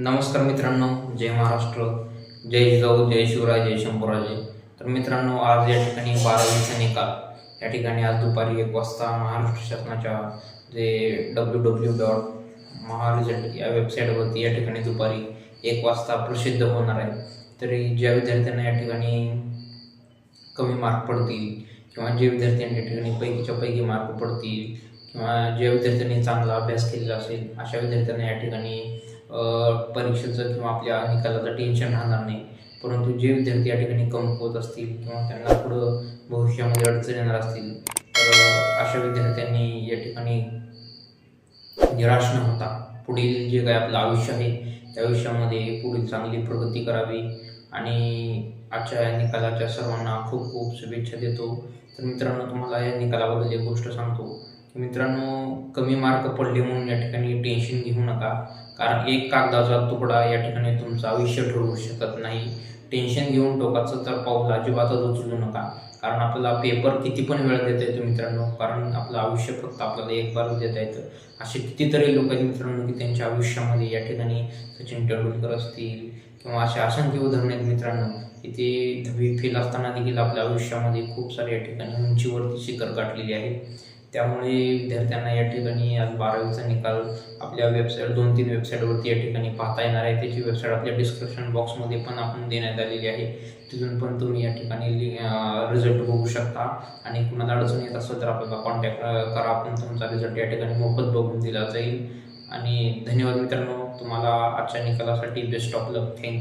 नमस्कार मित्रांनो जय महाराष्ट्र जय जिजाऊ जय शिवराय जय शंभूराजे. तर मित्रांनो आज या ठिकाणी बारावीचा निकाल. या ठिकाणी आज दुपारी एक वाजता महाराष्ट्र शासनाच्या J W W dot Maharesult या वेबसाईटवरती या ठिकाणी दुपारी एक वाजता प्रसिद्ध होणार आहे. तरी ज्या विद्यार्थ्यांना या ठिकाणी कमी मार्क पडतील किंवा जे विद्यार्थ्यांनी या ठिकाणी पैकीच्या पैकी मार्क पडतील किंवा ज्या विद्यार्थ्यांनी चांगला अभ्यास केलेला असेल अशा विद्यार्थ्यांना या ठिकाणी परीक्षेचं किंवा आपल्या निकालाचं टेन्शन राहणार नाही. परंतु जे विद्यार्थी या ठिकाणी कमकुवत असतील किंवा त्यांना पुढं भविष्यामध्ये अडचण येणार असतील तर अशा विद्यार्थ्यांनी या ठिकाणी निराश न होता पुढील जे काय आपलं आयुष्य आहे त्या आयुष्यामध्ये पुढील चांगली प्रगती करावी. आणि आजच्या या निकालाच्या सर्वांना खूप खूप शुभेच्छा देतो. तर मित्रांनो तुम्हाला या निकालाबद्दल एक गोष्ट सांगतो. की मित्रांनो कमी मार्क पडले म्हणून या ठिकाणी टेन्शन घेऊ नका. कारण एक कागदाचा तुकडा या ठिकाणी तुमचं आयुष्य ठरवू शकत नाही. टेन्शन घेऊन टोकाचं तर पाऊल अजिबातच उचलू नका. कारण आपल्याला पेपर किती पण वेळ देता येतो मित्रांनो. कारण आपलं आयुष्य फक्त आपल्याला एक बार देता येतं असे कितीतरी लोक आहेत मित्रांनो की त्यांच्या आयुष्यामध्ये या ठिकाणी सचिन तेंडुलकर असतील किंवा असे असंख्य उदाहरण आहेत मित्रांनो की ते दहावी फेल असताना देखील आपल्या आयुष्यामध्ये खूप सारे या ठिकाणी उंचीवरती शिखर गाठलेली आहे त्यामुळे विद्यार्थ्यांना या ठिकाणी आज बारावीचा निकाल आपल्या वेबसाईट दोन तीन वेबसाईटवरती या ठिकाणी पाहता येणार आहे. त्याची वेबसाईट आपल्या डिस्क्रिप्शन बॉक्समध्ये पण आपण देण्यात आलेली आहे. तिथून पण तुम्ही या ठिकाणी रिझल्ट बघू शकता. आणि कुणाला अडचण येत असेल तर आपल्याला कॉन्टॅक्ट करा. आपण तुमचा रिझल्ट या ठिकाणी मोफत बघून दिला जाईल. आणि धन्यवाद मित्रांनो. तुम्हाला आजच्या निकालासाठी best of luck thank you